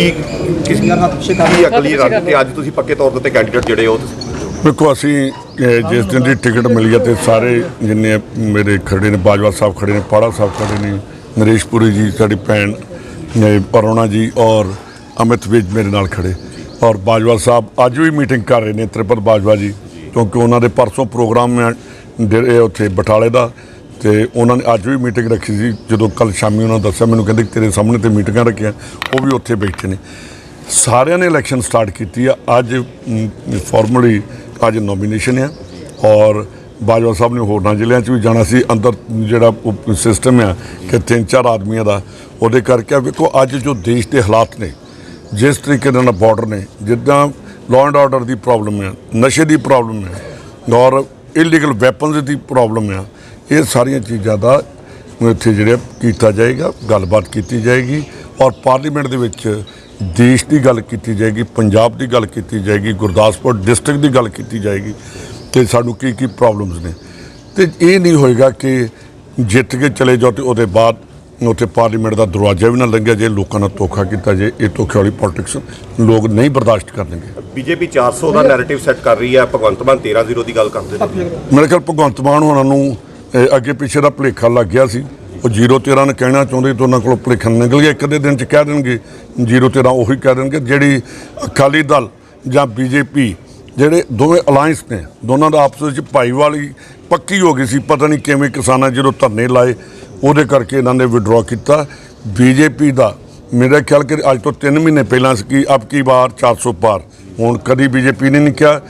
ਕੀ ਕਿਸ ਕੀ ਅਕਲੀ ਰਨ ਤੇ ਅੱਜ ਤੁਸੀਂ ਪੱਕੇ ਤੌਰ ਦੇ ਉੱਤੇ ਕੈਂਡੀਡੇਟ ਜਿਹੜੇ ਹੋ ਤੁਸੀਂ ਵੇਖੋ ਅਸੀਂ ਜਿਸ ਦਿਨ ਦੀ ਟਿਕਟ ਮਿਲੀ ਹੈ ਤੇ ਸਾਰੇ ਜਿੰਨੇ ਮੇਰੇ ਖੜੇ ਨੇ ਬਾਜਵਾ ਸਾਹਿਬ ਖੜੇ ਨੇ ਪਾੜਾ ਸਾਹਿਬ ਖੜੇ ਨੇ ਨਰੇਸ਼ ਪੁਰੀ ਜੀ ਸਾਡੀ ਭੈਣ ਅਰੁਣਾ ਜੀ ਔਰ ਅਮਿਤ ਵਿਜ ਮੇਰੇ ਨਾਲ ਖੜੇ। ਔਰ ਬਾਜਵਾ ਸਾਹਿਬ ਅੱਜ ਵੀ ਮੀਟਿੰਗ ਕਰ ਰਹੇ ਨੇ ਤ੍ਰਿਪਤ ਬਾਜਵਾ ਜੀ ਕਿਉਂਕਿ ਉਹਨਾਂ ਦੇ ਪਰਸੋਂ ਪ੍ਰੋਗਰਾਮ ਹੈ ਉੱਥੇ ਬਟਾਲੇ ਦਾ। ਤੇ ਉਹਨਾਂ ਨੇ ਅੱਜ ਵੀ ਮੀਟਿੰਗ ਰੱਖੀ ਸੀ। ਜਦੋਂ ਕੱਲ ਸ਼ਾਮੀ ਉਹਨਾਂ ਦੱਸਿਆ, ਮੈਨੂੰ ਕਹਿੰਦੇ ਤੇਰੇ ਸਾਹਮਣੇ ਤੇ ਮੀਟਿੰਗਾਂ ਰੱਖੀਆਂ, ਉਹ ਵੀ ਉੱਥੇ ਬੈਠੇ ਨੇ। ਸਾਰਿਆਂ ਨੇ ਇਲੈਕਸ਼ਨ ਸਟਾਰਟ ਕੀਤੀ ਆ। ਅੱਜ ਫਾਰਮਲੀ ਅੱਜ ਨੋਮੀਨੇਸ਼ਨ ਆ ਔਰ ਬਾਜਵਾ ਸਾਹਿਬ ਨੇ ਹੋਰਨਾਂ ਜ਼ਿਲ੍ਹਿਆਂ 'ਚ ਵੀ ਜਾਣਾ ਸੀ। ਅੰਦਰ ਜਿਹੜਾ ਸਿਸਟਮ ਆ ਕਿ ਤਿੰਨ ਚਾਰ ਆਦਮੀਆਂ ਦਾ, ਉਹਦੇ ਕਰਕੇ ਵੇਖੋ, ਅੱਜ ਜੋ ਦੇਸ਼ ਦੇ ਹਾਲਾਤ ਨੇ, ਜਿਸ ਤਰੀਕੇ ਦੇ ਨਾਲ ਬਾਰਡਰ ਨੇ, ਜਿੱਦਾਂ ਲਾਅ ਐਂਡ ਆਰਡਰ ਦੀ ਪ੍ਰੋਬਲਮ ਹੈ ਨਸ਼ੇ ਦੀ ਪ੍ਰੋਬਲਮ ਹੈ ਔਰ ਇਲੀਗਲ ਵੈਪਨਸ ਦੀ ਪ੍ਰੋਬਲਮ ਹੈ ਇਹ ਸਾਰੀਆਂ ਚੀਜ਼ਾਂ ਦਾ ਇੱਥੇ ਜਿਹੜੇ ਕੀਤਾ ਜਾਏਗਾ ਗੱਲਬਾਤ ਕੀਤੀ ਜਾਏਗੀ ਔਰ ਪਾਰਲੀਮੈਂਟ ਦੇ ਵਿੱਚ ਦੇਸ਼ ਦੀ ਗੱਲ ਕੀਤੀ ਜਾਏਗੀ ਪੰਜਾਬ ਦੀ ਗੱਲ ਕੀਤੀ ਜਾਏਗੀ ਗੁਰਦਾਸਪੁਰ ਡਿਸਟ੍ਰਿਕਟ ਦੀ ਗੱਲ ਕੀਤੀ ਜਾਏਗੀ ਤੇ ਸਾਨੂੰ ਕੀ ਕੀ ਪ੍ਰੋਬਲਮਸ ਨੇ। ਤੇ ਇਹ ਨਹੀਂ ਹੋਏਗਾ ਕਿ ਜਿੱਤ ਕੇ ਚਲੇ ਜਾਓ ਤੇ ਉਹਦੇ ਬਾਅਦ ਉੱਥੇ ਪਾਰਲੀਮੈਂਟ ਦਾ ਦਰਵਾਜ਼ਾ ਵੀ ਨਾ ਲੰਘਿਆ ਜੇ ਲੋਕਾਂ ਨਾਲ ਧੋਖਾ ਕੀਤਾ ਜੇ ਇਹ ਧੋਖੇ ਵਾਲੀ ਪੋਲਿਟਿਕਸ ਲੋਕ ਨਹੀਂ ਬਰਦਾਸ਼ਤ ਕਰਨਗੇ। ਬੀਜੇਪੀ 400 ਦਾ ਨੈਰੇਟਿਵ ਸੈੱਟ ਕਰ ਰਹੀ ਹੈ ਭਗਵੰਤ ਮਾਨ 13-0 ਦੀ ਗੱਲ ਕਰਦੇ ਨੇ। ਮੇਰੇ ਖਿਆਲ ਭਗਵੰਤ ਮਾਨ ਹੋਣਾ ਨੂੰ ਅੱਗੇ ਪਿੱਛੇ ਦਾ ਭੁਲੇਖਾ ਲੱਗ ਗਿਆ ਸੀ। ਉਹ 013 ਨੇ ਕਹਿਣਾ ਚਾਹੁੰਦੇ ਤਾਂ ਉਹਨਾਂ ਕੋਲੋਂ ਭੁਲੇਖਾ ਨਿਕਲ ਗਿਆ। ਇੱਕ ਅੱਧੇ ਦਿਨ ਚ ਕਹਿ ਦੇਣਗੇ 013 ਉਹੀ ਕਹਿ ਦੇਣਗੇ। ਜਿਹੜੀ ਅਕਾਲੀ ਦਲ ਜਾਂ ਬੀਜੇਪੀ ਜਿਹੜੇ ਦੋਵੇਂ ਅਲਾਈਅੰਸ ਨੇ, ਦੋਨਾਂ ਦਾ ਆਪਸ ਵਿੱਚ ਭਾਈਵਾਲੀ ਪੱਕੀ ਹੋ ਗਈ ਸੀ। ਪਤਾ ਨਹੀਂ ਕਿਵੇਂ ਕਿਸਾਨਾਂ ਜਦੋਂ ਧਰਨੇ ਲਾਏ, ਉਹਦੇ ਕਰਕੇ ਇਹਨਾਂ ਨੇ ਵਿਡਰਾਅ ਕੀਤਾ। ਬੀਜੇਪੀ ਦਾ ਮੇਰਾ ਖਿਆਲ ਕਿ ਅੱਜ ਤੋਂ 3 ਮਹੀਨੇ ਪਹਿਲਾਂ ਸੀ ਕਿ ਅਬ ਕੀ ਵਾਰ 400 ਪਾਰ। ਹੁਣ ਕਦੀ ਬੀਜੇਪੀ ਨੇ ਨਹੀਂ ਕਿਹਾ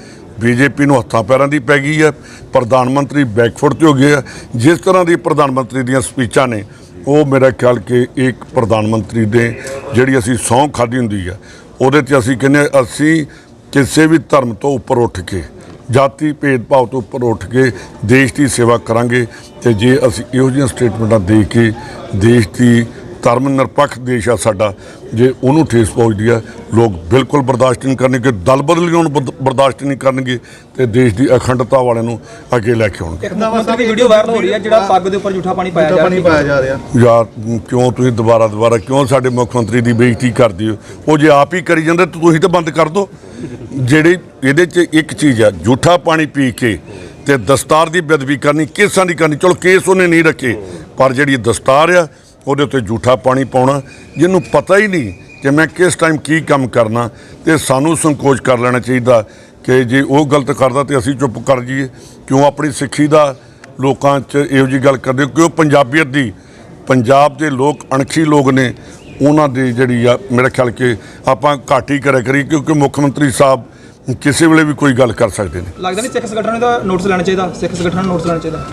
ਬੀਜੇਪੀ ਨੂੰ ਹੱਥਾਂ ਪੈਰਾਂ ਦੀ ਪੈ ਗਈ ਹੈ, ਪ੍ਰਧਾਨ ਮੰਤਰੀ ਬੈਕਫੁੱਟ ਤੇ ਹੋ ਗਏ ਆ ਜਿਸ ਤਰ੍ਹਾਂ ਦੀ ਪ੍ਰਧਾਨ ਮੰਤਰੀ ਦੀਆਂ ਸਪੀਚਾਂ ਨੇ, ਉਹ ਮੇਰਾ ਖਿਆਲ ਕਿ ਇੱਕ ਪ੍ਰਧਾਨ ਮੰਤਰੀ ਦੇ ਜਿਹੜੀ ਅਸੀਂ ਸਹੁੰ ਖਾਧੀ ਹੁੰਦੀ ਹੈ, ਉਹਦੇ ਤੇ ਅਸੀਂ ਕਹਿੰਦੇ ਅਸੀਂ ਕਿਸੇ ਵੀ ਧਰਮ ਤੋਂ ਉੱਪਰ ਉੱਠ ਕੇ, ਜਾਤੀ ਭੇਦਭਾਵ ਤੋਂ ਉੱਪਰ ਉੱਠ ਕੇ ਦੇਸ਼ ਦੀ ਸੇਵਾ ਕਰਾਂਗੇ ਤੇ ਜੇ ਅਸੀਂ ਇਹੋ ਜਿਹੀਆਂ ਸਟੇਟਮੈਂਟਾਂ ਦੇ ਕੇ ਦੇਸ਼ ਦੀ ਧਰਮ ਨਿਰਪੱਖ ਦੇਸ਼ ਆ ਸਾਡਾ। ਜੇ ਉਹਨੂੰ ਠੇਸ ਪਹੁੰਚਦੀ ਆ ਲੋਕ ਬਿਲਕੁਲ ਬਰਦਾਸ਼ਤ ਨਹੀਂ ਕਰਨਗੇ ਦਲ ਬਦਲੀਆਂ ਨੂੰ ਬਰਦ- ਬਰਦਾਸ਼ਤ ਨਹੀਂ ਕਰਨਗੇ ਤੇ ਦੇਸ਼ ਦੀ ਅਖੰਡਤਾ ਵਾਲਿਆਂ ਨੂੰ ਅੱਗੇ ਲੈ ਕੇ ਆਉਣਗੇ। ਇੱਕ ਦੀ ਵੀਡੀਓ ਵਾਇਰਲ ਹੋ ਰਹੀ ਹੈ ਜਿਹੜਾ ਪੱਗ ਦੇ ਉੱਪਰ ਜੂਠਾ ਪਾਣੀ ਪਾਇਆ ਜਾ ਪਾਣੀ ਰਿਹਾ ਪਾਇਆ ਜਾ ਰਿਹਾ। ਯਾਰ ਕਿਉਂ ਤੁਸੀਂ ਦੁਬਾਰਾ ਦੁਬਾਰਾ ਕਿਉਂ ਸਾਡੇ ਮੁੱਖ ਮੰਤਰੀ ਦੀ ਬੇਇੱਜ਼ਤੀ ਕਰਦੇ ਹੋ? ਉਹ ਜੇ ਆਪ ਹੀ ਕਰੀ ਜਾਂਦੇ ਤਾਂ ਤੁਸੀਂ ਤਾਂ ਬੰਦ ਕਰ ਦਿਓ। ਜਿਹੜੀ ਇਹਦੇ 'ਚ ਇੱਕ ਚੀਜ਼ ਆ ਝੂਠਾ ਪਾਣੀ ਪੀ ਕੇ ਤੇ ਦਸਤਾਰ ਦੀ ਬੇਅਦਬੀ ਕਰਨੀ ਕੇਸਾਂ ਦੀ ਕਰਨੀ। ਚਲੋ ਕੇਸ ਉਹਨੇ ਨਹੀਂ ਰੱਖੇ ਪਰ ਜਿਹੜੀ ਦਸਤਾਰ ਆ ਉਹਦੇ ਉੱਤੇ ਝੂਠਾ ਪਾਣੀ ਪਾਉਣਾ ਜਿਹਨੂੰ ਪਤਾ ਹੀ ਨਹੀਂ ਕਿ ਮੈਂ ਕਿਸ ਟਾਈਮ ਕੀ ਕੰਮ ਕਰਨਾ ਤੇ ਸਾਨੂੰ ਸੰਕੋਚ ਕਰ ਲੈਣਾ ਚਾਹੀਦਾ ਕਿ ਜੇ ਉਹ ਗਲਤ ਕਰਦਾ ਤੇ ਅਸੀਂ ਚੁੱਪ ਕਰ ਜਾਈਏ। ਕਿਉਂ? ਆਪਣੀ ਸਿੱਖੀ ਦਾ ਲੋਕਾਂ 'ਚ ਇਹੋ ਜੀ ਗੱਲ ਕਰਦੇ ਹੋ? ਕਿਉਂ ਪੰਜਾਬੀਅਤ ਦੀ ਪੰਜਾਬ ਦੇ ਲੋਕ ਅਣਖੀ ਲੋਕ ਨੇ ਉਹਨਾਂ ਦੀ ਜਿਹੜੀ ਆ ਮੇਰਾ ਖਿਆਲ ਕਿ ਆਪਾਂ ਘੱਟ ਹੀ ਕਰਿਆ ਕਰੀ ਕਿਉਂਕਿ ਮੁੱਖ ਮੰਤਰੀ ਸਾਹਿਬ ਕਿਸੇ ਵੇਲੇ ਵੀ ਕੋਈ ਗੱਲ ਕਰ ਸਕਦੇ ਨੇ। ਲੱਗਦਾ ਨਹੀਂ ਸਿੱਖ ਸੰਗਠਨ ਦਾ ਨੋਟਿਸ ਲੈਣਾ ਚਾਹੀਦਾ ਸਿੱਖ ਸੰਗਠਨ ਨੂੰ ਨੋਟਿਸ ਲੈਣਾ ਚਾਹੀਦਾ।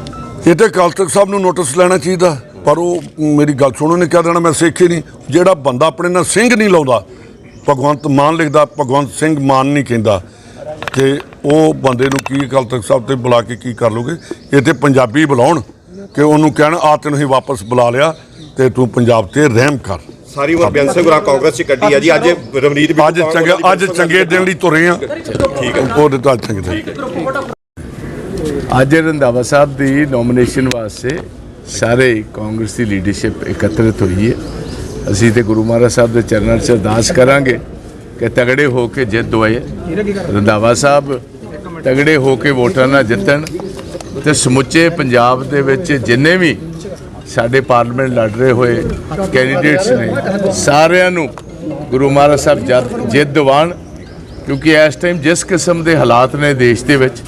ਇਹ ਤੇ ਅਕਾਲ ਤਖਤ ਸਾਹਿਬ ਨੂੰ ਨੋਟਿਸ ਲੈਣਾ ਚਾਹੀਦਾ। ਪਰ ਉਹ ਮੇਰੀ ਗੱਲ ਸੁਣੋ ਨੇ ਕਹਿ ਦੇਣਾ ਮੈਂ ਸਿੱਖ ਹੀ ਨਹੀਂ। ਜਿਹੜਾ ਬੰਦਾ ਆਪਣੇ ਨਾਲ ਸਿੰਘ ਨਹੀਂ ਲਾਉਂਦਾ ਭਗਵੰਤ ਮਾਨ ਲਿਖਦਾ ਭਗਵੰਤ ਸਿੰਘ ਮਾਨ ਨਹੀਂ ਕਹਿੰਦਾ। ਤੇ ਉਹ ਬੰਦੇ ਨੂੰ ਕੀ ਅਕਾਲ ਤਖਤ ਸਾਹਿਬ ਤੇ ਬੁਲਾ ਕੇ ਕੀ ਕਰ ਲੋਗੇ? ਇਹ ਤੇ ਪੰਜਾਬੀ ਬੁਲਾਉਣ ਕਿ ਉਹਨੂੰ ਕਹਿਣ ਆ ਤੈਨੂੰ ਹੀ ਵਾਪਸ ਬੁਲਾ ਲਿਆ ਤੇ ਤੂੰ ਪੰਜਾਬ ਤੇ ਰਹਿਮ ਕਰ। ਸਾਰੀ ਉਮਰ ਬੈਂਸੇ ਗੁਰਾ ਕਾਂਗਰਸ 'ਚ ਕੱਢੀ ਆ ਜੀ। ਅੱਜ ਰਵਨੀਤ ਬਿੱਟੂ ਅੱਜ ਚੰਗੇ ਅੱਜ ਚੰਗੇ ਦਿਨ ਲਈ ਤੁਰੇ ਆ। ਠੀਕ ਹੈ। ਉਹਦੇ ਤਾਂ ਚੰਗੇ ਦਿਨ। ਅੱਜ ਰੰਧਾਵਾ ਸਾਹਿਬ ਦੀ ਨੋਮੀਨੇਸ਼ਨ ਵਾਸਤੇ ਸਾਰੇ ਕਾਂਗਰਸ ਦੀ ਲੀਡਰਸ਼ਿਪ ਇਕੱਤਰਿਤ ਹੋਈ ਹੈ। ਅਸੀਂ ਤੇ ਗੁਰੂ ਮਹਾਰਾਜ ਸਾਹਿਬ ਦੇ ਚਰਨਾਂ 'ਚ ਅਰਦਾਸ ਕਰਾਂਗੇ ਕਿ ਤਗੜੇ ਹੋ ਕੇ ਜਿੱਤ ਦਵਾਏ ਰੰਧਾਵਾ ਸਾਹਿਬ ਤਗੜੇ ਹੋ ਕੇ ਵੋਟਾਂ ਨਾਲ ਜਿੱਤਣ ਤੇ ਸਮੁੱਚੇ ਪੰਜਾਬ ਦੇ ਵਿੱਚ ਜਿੰਨੇ ਵੀ ਸਾਡੇ ਪਾਰਲੀਮੈਂਟ ਲੜ ਰਹੇ ਹੋਏ ਕੈਂਡੀਡੇਟਸ ਨੇ, ਸਾਰਿਆਂ ਨੂੰ ਗੁਰੂ ਮਹਾਰਾਜ ਸਾਹਿਬ ਜਿੱਤ ਦਿਵਾਉਣ, ਕਿਉਂਕਿ ਇਸ ਟਾਈਮ ਜਿਸ ਕਿਸਮ ਦੇ ਹਾਲਾਤ ਨੇ ਦੇਸ਼ ਦੇ ਵਿੱਚ,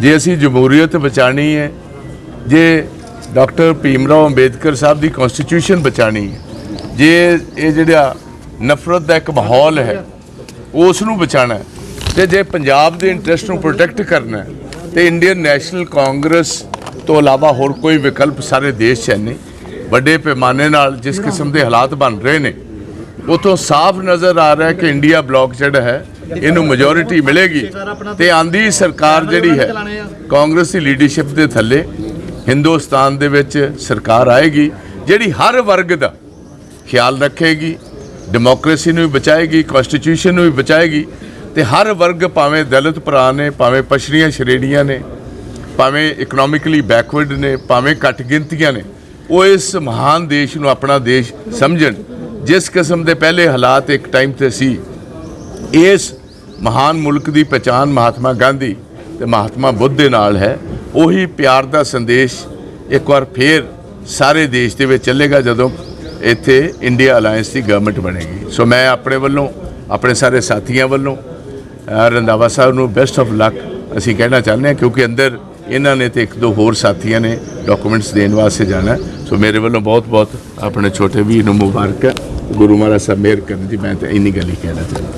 ਜੇ ਅਸੀਂ ਜਮਹੂਰੀਅਤ ਬਚਾਣੀ ਹੈ, ਜੇ ਡਾਕਟਰ ਭੀਮਰਾਓ ਅੰਬੇਦਕਰ ਸਾਹਿਬ ਦੀ ਕਨਸਟੀਟਿਊਸ਼ਨ ਬਚਾਣੀ ਹੈ। ਜੇ ਇਹ ਜਿਹੜਾ ਨਫ਼ਰਤ ਦਾ ਇੱਕ ਮਾਹੌਲ ਹੈ, ਉਸ ਨੂੰ ਬਚਾਣਾ ਹੈ। ਤੇ ਜੇ ਪੰਜਾਬ ਦੇ ਇੰਟਰਸਟ ਨੂੰ ਪ੍ਰੋਟੈਕਟ ਕਰਨਾ ਹੈ, ਤੇ ਇੰਡੀਅਨ ਨੈਸ਼ਨਲ ਕਾਂਗਰਸ ਤੋਂ ਇਲਾਵਾ ਹੋਰ ਕੋਈ ਵਿਕਲਪ ਸਾਰੇ ਦੇਸ਼ 'ਚ ਹੈ ਨਹੀਂ। ਵੱਡੇ ਪੈਮਾਨੇ ਨਾਲ ਜਿਸ ਕਿਸਮ ਦੇ ਹਾਲਾਤ ਬਣ ਰਹੇ ਨੇ ਉਤੋਂ ਸਾਫ਼ ਨਜ਼ਰ ਆ ਰਿਹਾ ਕਿ ਇੰਡੀਆ ਬਲੌਕ ਜਿਹੜਾ ਹੈ, ਇਹਨੂੰ ਮੈਜੋਰਿਟੀ ਮਿਲੇਗੀ। ਤੇ ਆਂਦੀ ਸਰਕਾਰ ਜਿਹੜੀ ਹੈ ਕਾਂਗਰਸ ਦੀ ਲੀਡਰਸ਼ਿਪ ਦੇ ਥੱਲੇ ਹਿੰਦੁਸਤਾਨ ਦੇ ਵਿੱਚ ਸਰਕਾਰ ਆਏਗੀ, ਜਿਹੜੀ ਹਰ ਵਰਗ ਦਾ ਖਿਆਲ ਰੱਖੇਗੀ ਡੈਮੋਕ੍ਰੇਸੀ ਨੂੰ ਵੀ ਬਚਾਏਗੀ ਕਨਸਟੀਟਿਊਸ਼ਨ ਨੂੰ ਵੀ ਬਚਾਏਗੀ, ਤੇ ਹਰ ਵਰਗ ਭਾਵੇਂ ਦਲਿਤ ਭਰਾ ਨੇ, ਭਾਵੇਂ ਪਛੜੀਆਂ ਸ਼੍ਰੇਣੀਆਂ ਨੇ, ਭਾਵੇਂ ਇਕਨੋਮਿਕਲੀ ਬੈਕਵਰਡ ਨੇ, ਭਾਵੇਂ ਘੱਟ ਗਿਣਤੀਆਂ ਨੇ, ਉਹ ਇਸ ਮਹਾਨ ਦੇਸ਼ ਨੂੰ ਆਪਣਾ ਦੇਸ਼ ਸਮਝਣ। ਜਿਸ ਕਿਸਮ ਦੇ ਪਹਿਲੇ ਹਾਲਾਤ ਇੱਕ ਟਾਈਮ ਤੇ ਸੀ, ਇਸ ਮਹਾਨ ਮੁਲਕ ਦੀ ਪਛਾਣ ਮਹਾਤਮਾ ਗਾਂਧੀ ਤੇ ਮਹਾਤਮਾ ਬੁੱਧ ਦੇ ਨਾਲ ਹੈ। ਉਹੀ ਪਿਆਰ ਦਾ ਸੰਦੇਸ਼ ਇੱਕ ਵਾਰ ਫੇਰ ਸਾਰੇ ਦੇਸ਼ ਦੇ ਵਿੱਚ ਚੱਲੇਗਾ ਜਦੋਂ ਇੱਥੇ ਇੰਡੀਆ ਅਲਾਈਅੰਸ ਦੀ ਗਵਰਨਮੈਂਟ ਬਣੇਗੀ। ਸੋ ਮੈਂ ਆਪਣੇ ਵੱਲੋਂ ਆਪਣੇ ਸਾਰੇ ਸਾਥੀਆਂ ਵੱਲੋਂ ਅ, ਰੰਧਾਵਾ ਸਾਹਿਬ ਨੂੰ ਬੈਸਟ ਆਫ ਲੱਕ ਅਸੀਂ ਕਹਿਣਾ ਚਾਹੁੰਦੇ ਹਾਂ ਕਿਉਂਕਿ ਅੰਦਰ ਇਹਨਾਂ ਨੇ ਤੇ ਇੱਕ ਦੋ ਹੋਰ ਸਾਥੀਆਂ ਨੇ ਡਾਕੂਮੈਂਟਸ ਦੇਣ ਵਾਸਤੇ ਜਾਣਾ। ਸੋ ਮੇਰੇ ਵੱਲੋਂ ਬਹੁਤ ਬਹੁਤ ਆਪਣੇ ਛੋਟੇ ਵੀਰ ਨੂੰ ਮੁਬਾਰਕ। ਹੈ ਗੁਰੂ ਮਹਾਰਾਜ ਸਾਹਿਬ ਮਿਹਰ ਕਰਨ ਦੀ ਮੈਂ ਤਾਂ ਇੰਨੀ ਗੱਲ ਹੀ ਕਹਿਣਾ ਚਾਹੁੰਦਾ।